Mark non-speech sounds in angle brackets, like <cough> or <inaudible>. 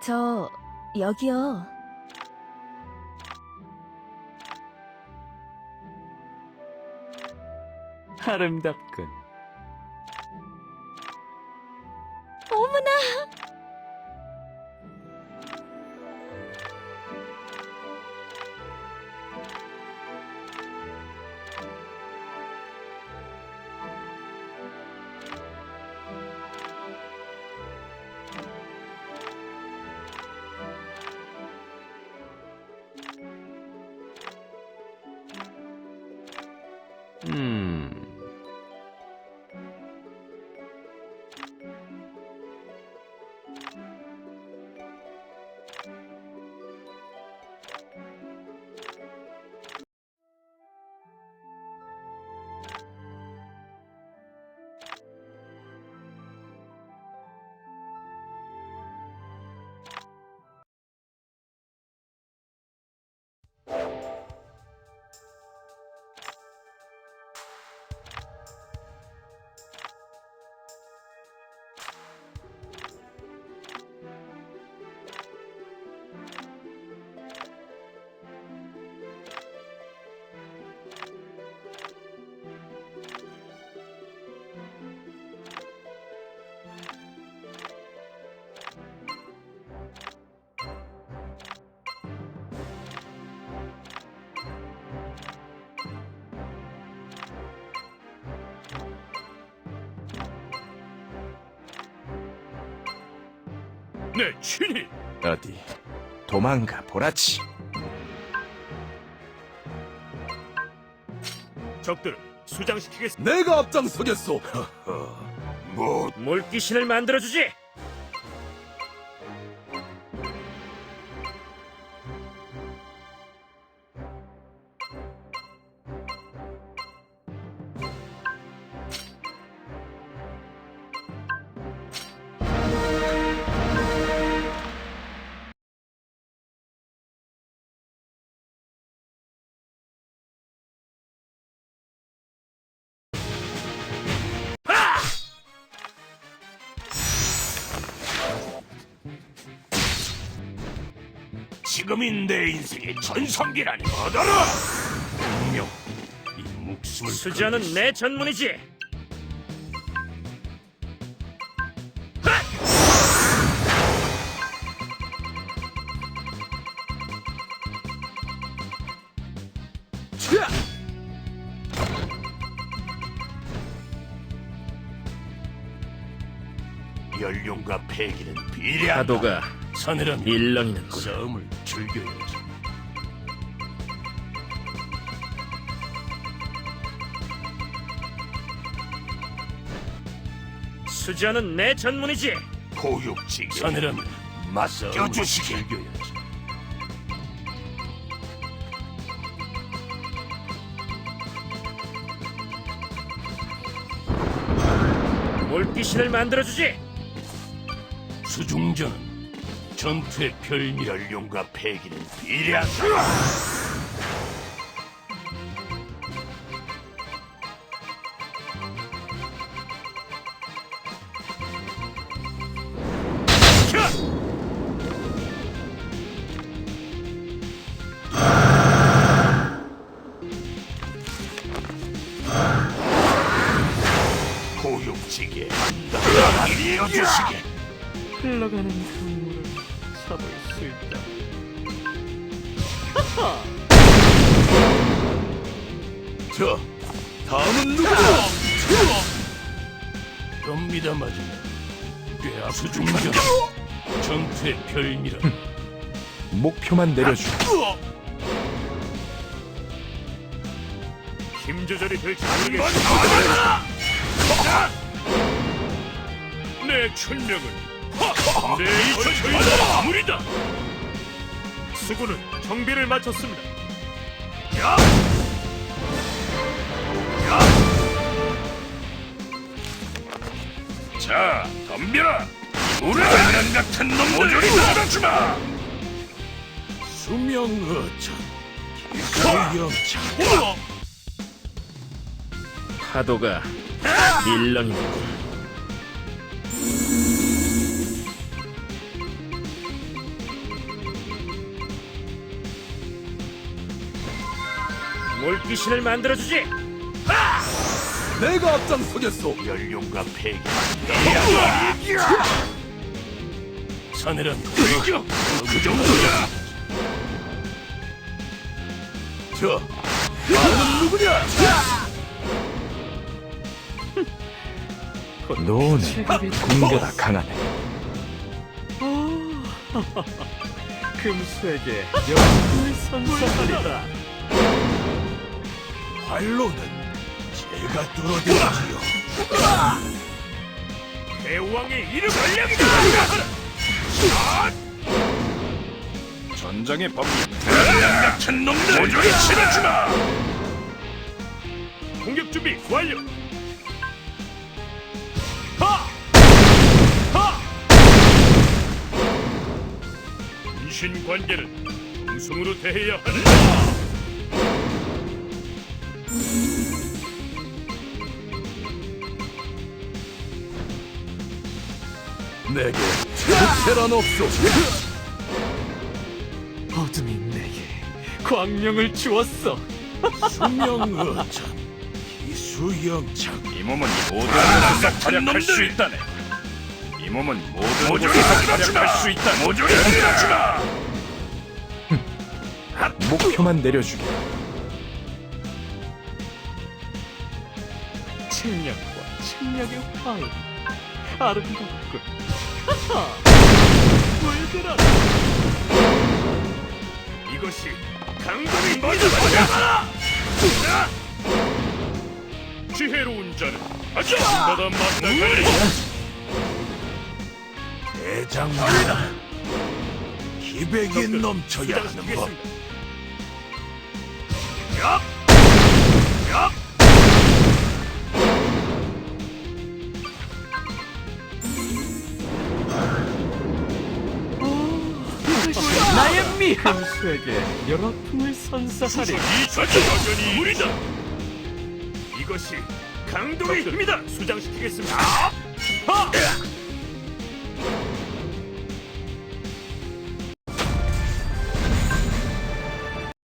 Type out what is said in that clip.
저 여기요. 아름답군. 내 친히. 어디? 도망가 보라치. 적들을 수장시키겠. 내가 앞장서겠소. 뭐? 물귀신을 만들어주지. 지금이 내 인생의 전성기라니 얻어라! 분명 이 목숨을 수지하는 내 전문이지. 연륜과 폐기는 비례한다. 파도가 서늘한 일렁이는 싸움을 즐겨야지. 수지하는 내 전문이지. 고육지게 서늘하면 맡겨주시게 즐겨야지. 물귀신을 만들어주지. 수중전은 전투의 별미 연륜과 폐기는 이어주시게. 흘러가는 눈 참을 수 있다. <laughs> 자 다음은 누구다 <laughs> 덤비다 맞으면 꽤 아프 중전 전투의 별미라. 목표만 내려주 힘 조절이 될지 모르겠어 내 천명은 내 이천의 마무리다 수군은 정비를 마쳤습니다 야! 야! 자, 덤벼라! 우라는 같은 놈들 모조리 나가주마! 수명어천 기술영창 파도가 일렁이는 물귀신을 만들어주지. 내가 앞장서겠소. 연룡과 폐기. 자네는 그, 그 정도야. 저, 다음은 누구냐? 노는 공보다 강하네. <laughs> 금수에게 열풍을 선사하리 라. 활로는 제가 뚫어드리지요. 대왕의 이름 전략이다. 전장의 법리 같은 놈들 모조리 치러주마. 공격 준비 완료. 하! 하! 인신 관계는 동성으로 대해야 하는. 내게 특혜란 없소. 어둠이 내게 광명을 주었어. 수명의전 기수영창 이 몸은 모든 곳에서 활약할 수 있다네. 이 몸은 모든 곳에서 활약할 수 있다. 모조리 밀어주마. 목표만 내려주게. 책략과 책략의 화음 아름답군. 물들어라. 이것이 강동이 먼저 잡아라. 지혜로운 자는 아주 마다 만나가리. 대장물이다. 기백이 넘쳐야 하는 법. 야! 야! 미 금수에게 여러 풍을 선사하리. 이 자체가 물이다. 이것이 강동의 힘이다. 수장시키겠습니다. 하!